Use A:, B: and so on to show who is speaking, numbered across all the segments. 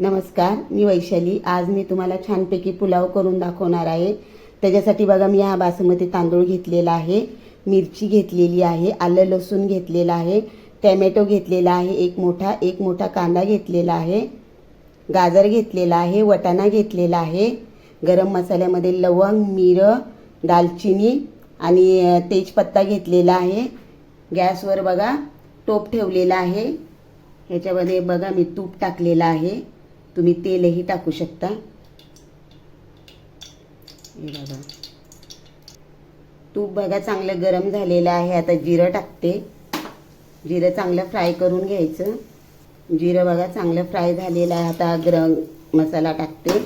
A: नमस्कार मी वैशाली. आज मी तुम्हाला छानपैकी पुलाव करून दाखवणार आहे. त्याच्यासाठी बघा मी हा बासमती तांदूळ घेतलेला आहे. मिरची घेतलेली आहे आलं लसूण घेतलेलं आहे टॅमॅटो घेतलेला आहे एक मोठा एक मोठा कांदा घेतलेला आहे गाजर घेतलेला आहे वटाणा घेतलेला आहे गरम मसाल्यामध्ये लवंग मिरं दालचिनी आणि तेजपत्ता घेतलेला आहे. गॅसवर बघा टोप ठेवलेला आहे. ह्याच्यामध्ये बघा मी तूप टाकलेलं आहे. तुम्ही तेलही टाकू शकता. हे बघा. तूप बघा चांगलं गरम झालेलं आहे. आता जिरं टाकते. जिरं चांगलं फ्राय करून घ्यायचं. जिरं बघा चांगलं फ्राय झालेलं आहे. आता गरम मसाला टाकते.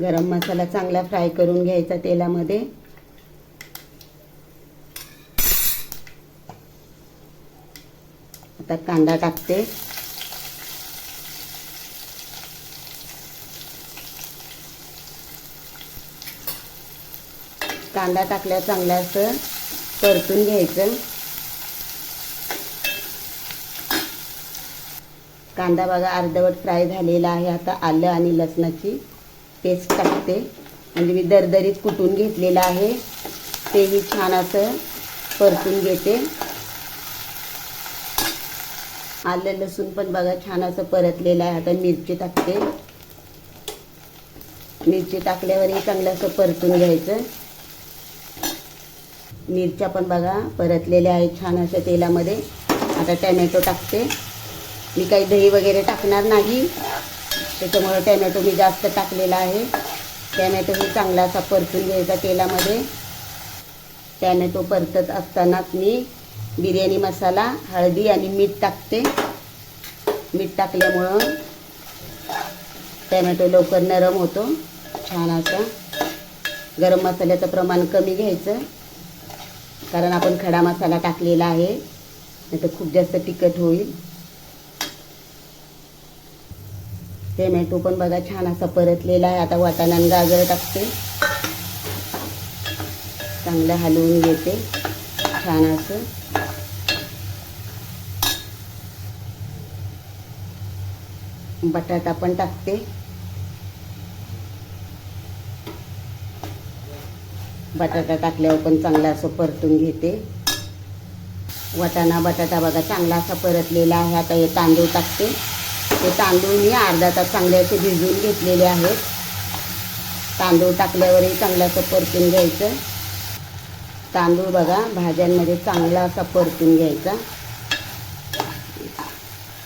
A: गरम मसाला चांगला फ्राय करून घ्यायचा तेलामध्ये. आता कांदा टाकते. कांदा टाकल्यावर चांगलं असं परतून घ्यायचं. कांदा बघा अर्धवट फ्राय झालेला आहे. आता आलं आणि लसणाची पेस्ट टाकते. म्हणजे मी दरदरीत कुटून घेतलेलं आहे. तेही छान असं परतून घेते. आलं लसूण पण बघा छान असं परतलेलं आहे. आता मिरची टाकते. मिरची टाकल्यावरही चांगलं असं परतून घ्यायचं. मिरच्या पण बघा परतलेल्या आहेत छान अशा तेलामध्ये. आता टॅमॅटो टाकते. मी काही दही वगैरे टाकणार नाही. त्याच्यामुळं टॅमॅटो मी जास्त टाकलेला आहे. टॅमॅटो मी चांगला असा परतून घ्यायचा तेलामध्ये. टॅमॅटो परतत असतानाच मी बिर्याणी मसाला हळदी आणि मीठ टाकते. मीठ टाकल्यामुळं टॅमॅटो लवकर नरम होतो. छान असा गरम मसाल्याचं प्रमाण कमी घ्यायचं. कारण आपण खडा मसाला टाकलेला आहे. नाही तर खूप जास्त तिखट होईल. टोमॅटो पण बघा छान असा परतलेला आहे. आता वाटाणा गाजर टाकते. चांगलं हलवून घेते. छान असं. बटाटा पण टाकते. बटाटा टाकल्यावर पण चांगला असं परतून घेते. वाटाणा बटाटा बघा चांगला असा परतलेला आहे. आता हे तांदूळ टाकते. ते तांदूळ मी अर्धा तास चांगले असे भिजवून घेतलेले आहेत. तांदूळ टाकल्यावरही चांगलं असं परतून घ्यायचं. तांदूळ बघा भाज्यांमध्ये चांगला असा परतून घ्यायचा.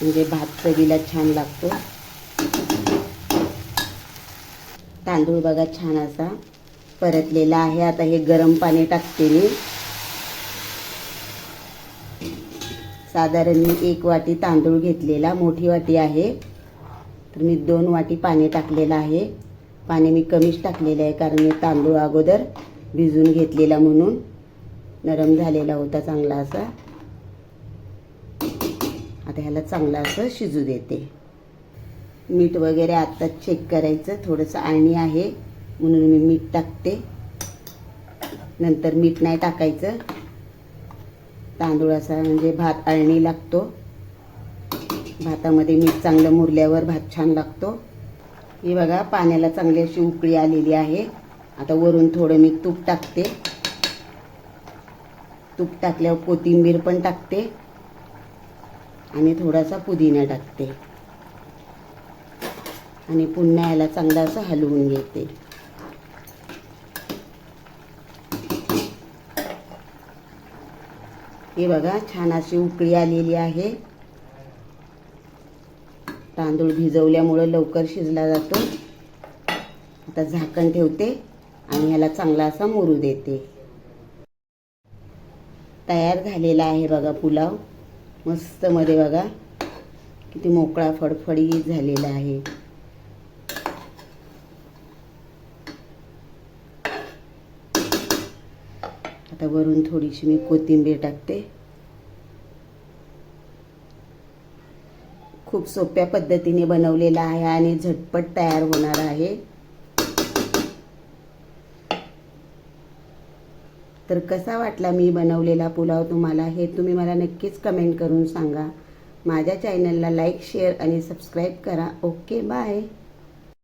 A: म्हणजे भात चवीला छान लागतो. तांदूळ बघा छान असा. परतलेलं आहे. आता हे गरम पाणी टाकते मी. साधारण मी एक वाटी तांदूळ घेतलेला. मोठी वाटी आहे. तर मी दोन वाटी पाणी टाकलेलं आहे. पाणी मी कमीच टाकलेलं आहे कारण मी तांदूळ अगोदर भिजून घेतलेला म्हणून. नरम झालेला होता चांगला असा. आता ह्याला चांगलं असं शिजू देते. मीठ वगैरे आत्ताच चेक करायचं. थोडंसं आळणी आहे. म्हणून मी मीठ टाकते. नंतर मीठ नाही टाकायचं. तांदूळ असा म्हणजे भात अळणी लागतो. भातामध्ये मीठ चांगलं मुरल्यावर भात छान लागतो. ही बघा पाण्याला चांगली अशी उकळी आलेली आहे. आता वरून थोडं मी तूप टाकते. तूप टाकल्यावर कोथिंबीर पण टाकते. आणि थोडासा पुदिना टाकते. आणि पुन्हा याला चांगला असं हलवून घेते. हे बघा छान अशी उकळी आलेली आहे. तांदूळ भिजवल्यामुळं लवकर शिजला जातो. आता झाकण ठेवते आणि ह्याला चांगला असा मुरू देते. तयार झालेला आहे बघा पुलाव. मस्त मध्ये बघा किती मोकळा फडफडीत झालेला आहे. आता वरून थोडीशी मी कोथिंबीर टाकते. खूप सोप्या पद्धतीने बनवलेला आहे आणि झटपट तयार होणार आहे. तर कसा वाटला मी बनवलेला पुलाव तुम्हाला हे तुम्ही मला नक्कीच कमेंट करून सांगा. माझ्या चॅनलला लाईक शेअर आणि सबस्क्राईब करा. Okay bye.